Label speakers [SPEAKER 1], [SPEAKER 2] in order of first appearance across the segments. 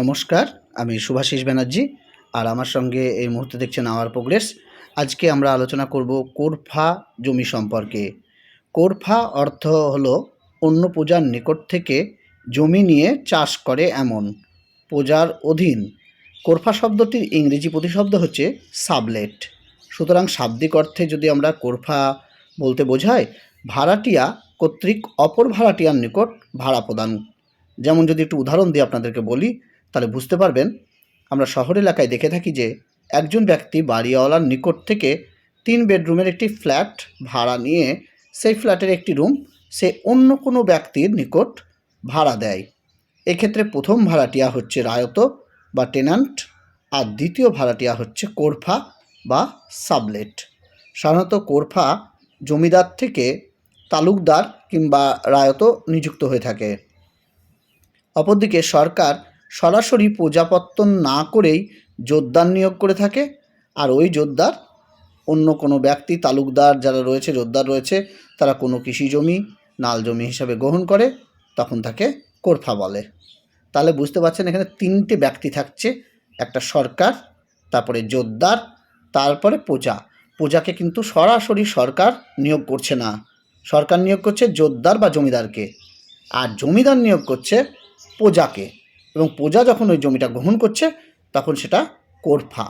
[SPEAKER 1] নমস্কার, আমি শুভাশিস ব্যানার্জি আর আমার সঙ্গে এই মুহূর্তে দেখছেন আওয়ার প্রোগ্রেস আজকে আমরা আলোচনা করব কোরফা জমি সম্পর্কে। কোরফা অর্থ হলো অন্য পূজার নিকট থেকে জমি নিয়ে চাষ করে এমন পূজার অধীন। কোরফা শব্দটির ইংরেজি প্রতিশব্দ হচ্ছে সাবলেট। সুতরাং শাব্দিক অর্থে যদি আমরা কোরফা বলতে বোঝাই, ভাড়াটিয়া কর্তৃক অপর ভাড়াটিয়ার নিকট ভাড়া প্রদান। যেমন যদি একটু উদাহরণ দিয়ে আপনাদেরকে বলি তাহলে বুঝতে পারবেন, আমরা শহর এলাকায় দেখে থাকি যে একজন ব্যক্তি বাড়িওয়ালার নিকট থেকে তিন বেডরুমের একটি ফ্ল্যাট ভাড়া নিয়ে সেই ফ্ল্যাটের একটি রুম সে অন্য কোনো ব্যক্তির নিকট ভাড়া দেয়। এক্ষেত্রে প্রথম ভাড়াটিয়া হচ্ছে রায়ত বা টেনান্ট, আর দ্বিতীয় ভাড়াটিয়া হচ্ছে কোরফা বা সাবলেট। সাধারণত কোরফা জমিদার থেকে তালুকদার কিংবা রায়ত নিযুক্ত হয়ে থাকে। অপরদিকে সরকার সরাসরি প্রজাপত্তন না করেই জোরদার নিয়োগ করে থাকে। আর ওই জোরদার অন্য কোনো ব্যক্তি, তালুকদার যারা রয়েছে জোরদার রয়েছে, তারা কোনো কৃষি জমি, নাল জমি হিসাবে গ্রহণ করে, তখন তাকে কোরফা বলে। তাহলে বুঝতে পারছেন, এখানে তিনটে ব্যক্তি থাকছে। একটা সরকার, তারপরে জোরদার তারপরে প্রজা। প্রজাকে কিন্তু সরাসরি সরকার নিয়োগ করছে না। সরকার নিয়োগ করছে জোরদার বা জমিদারকে। আর জমিদার নিয়োগ করছে প্রজাকে। এবং প্রজা যখন ওই জমিটা গ্রহণ করছে, তখন সেটা কোরফা।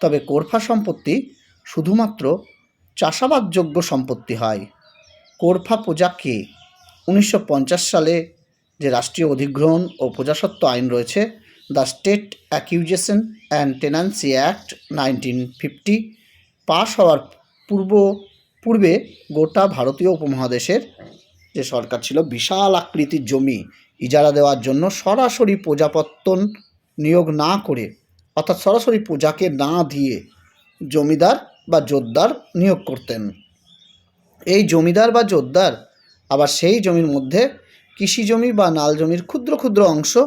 [SPEAKER 1] তবে কোরফা সম্পত্তি শুধুমাত্র চাষাবাদযোগ্য সম্পত্তি হয়। কোরফা প্রজা কে? উনিশশো সালে যে রাষ্ট্রীয় অধিগ্রহণ ও প্রজাসত্ব আইন রয়েছে, the state acquisition and tenancy act nineteen fifty পাশ হওয়ার পূর্ব, পূর্বে গোটা ভারতীয় উপমহাদেশের যে সরকার ছিল, বিশাল আকৃতির জমি ইজারা দেওয়ার জন্য সরাসরি প্রজাপত্তন নিয়োগ না করে, অর্থাৎ সরাসরি প্রজাকে না দিয়ে জমিদার বা জোরদার নিয়োগ করতেন। এই জমিদার বা জোদ্দার আবার সেই জমির মধ্যে কৃষি জমি বা নাল জমির ক্ষুদ্র ক্ষুদ্র অংশ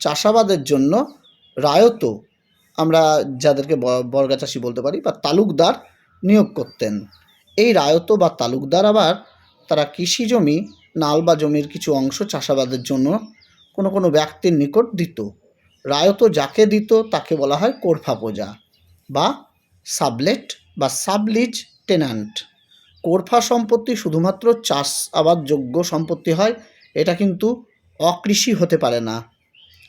[SPEAKER 1] চাষাবাদের জন্য রায়ত, আমরা যাদেরকে ব- বর্গা চাষি বলতে পারি, বা তালুকদার নিয়োগ করতেন। এই রায়ত বা তালুকদার আবার তারা কৃষি জমি নাল বা জমির কিছু অংশ চাষাবাদের জন্য কোনো কোনো ব্যক্তির নিকট দিত। রায়ত যাকে দিত তাকে বলা হয় কোরফা প্রজা বা সাবলেট বা সাবলিজ টেনান্ট। কোরফা সম্পত্তি শুধুমাত্র চাষাবাদযোগ্য সম্পত্তি হয়, এটা কিন্তু অকৃষি হতে পারে না।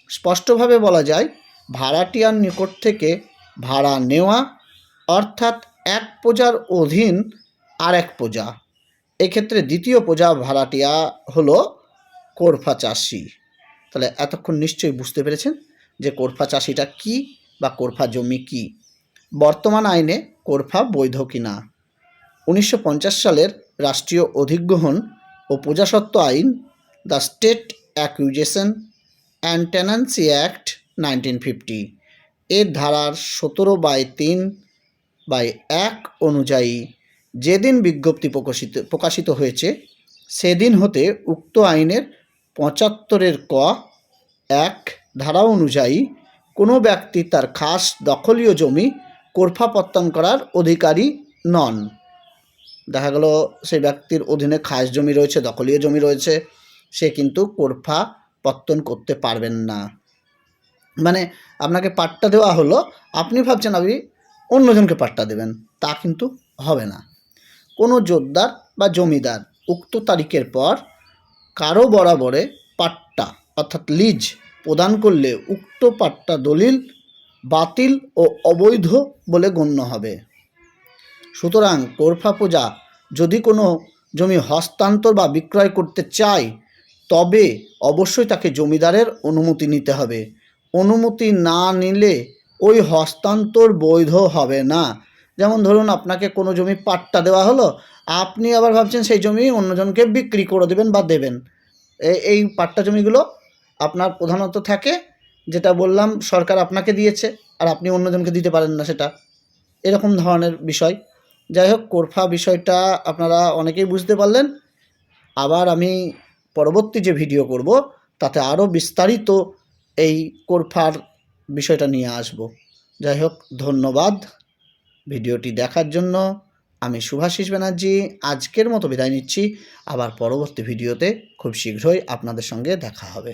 [SPEAKER 1] স্পষ্টভাবে বলা যায়, ভাড়াটিয়ার নিকট থেকে ভাড়া নেওয়া অর্থাৎ এক প্রজার অধীন আর এক প্রজা। এক্ষেত্রে দ্বিতীয় প্রজা ভাড়াটিয়া হলো কোরফা চাষি। তাহলে এতক্ষণ নিশ্চয়ই বুঝতে পেরেছেন যে কোরফা চাষিটা কি বা কোরফা জমি কি। বর্তমান আইনে কোরফা বৈধ কিনা। উনিশশো পঞ্চাশ সালের রাষ্ট্রীয় অধিগ্রহণ ও প্রজাসত্ব আইন, the state acquisition and tenancy act nineteen fifty. এর ধারার সতেরো বাই তিন বাই এক অনুযায়ী যেদিন বিজ্ঞপ্তি প্রকাশিত প্রকাশিত হয়েছে, সেদিন হতে উক্ত আইনের পঁচাত্তরের ক এক ধারা অনুযায়ী কোনো ব্যক্তি তার খাস দখলীয় জমি কোরফা পত্তন করার অধিকারী নন। দেখা গেল সেই ব্যক্তির অধীনে খাস জমি রয়েছে, দখলীয় জমি রয়েছে, সে কিন্তু কোরফা পত্তন করতে পারবেন না। মানে আপনাকে পাট্টা দেওয়া হলো, আপনি ভাবছেন আপনি অন্যজনকে পাট্টা দেবেন, তা কিন্তু হবে না। কোনো জোরদার বা জমিদার উক্ত তারিখের পর কারও বরাবরে পাট্টা, অর্থাৎ লিজ, প্রদান করলে উক্ত পাট্টা দলিল, বাতিল ও অবৈধ বলে গণ্য হবে। সুতরাং কোরফা পূজা যদি কোনো জমি হস্তান্তর বা বিক্রয় করতে চায়, তবে অবশ্যই তাকে জমিদারের অনুমতি নিতে হবে। অনুমতি না নিলে ওই হস্তান্তর বৈধ হবে না। যেমন ধরুন আপনাকে কোনো জমি পাট্টা দেওয়া হলো, আপনি আবার ভাবছেন সেই জমি অন্যজনকে বিক্রি করে দেবেন বা দেবেন। এই পাট্টা জমিগুলো আপনার প্রধানত থাকে, যেটা বললাম, সরকার আপনাকে দিয়েছে, আর আপনি অন্যজনকে দিতে পারেন না সেটা। এরকম ধরনের বিষয়। যাই হোক, কোরফা বিষয়টা আপনারা অনেকেই বুঝতে পারলেন। আবার আমি পরবর্তী যে ভিডিও করব, তাতে আরও বিস্তারিত এই কোরফার বিষয়টা নিয়ে আসব। যাই হোক, ধন্যবাদ। ভিডিওটি দেখার জন্য আমি শুভাশিস ব্যানার্জি। আজকের মতো বিদায় নিচ্ছি। আবার পরবর্তী ভিডিওতে খুব শীঘ্রই আপনাদের সঙ্গে দেখা হবে।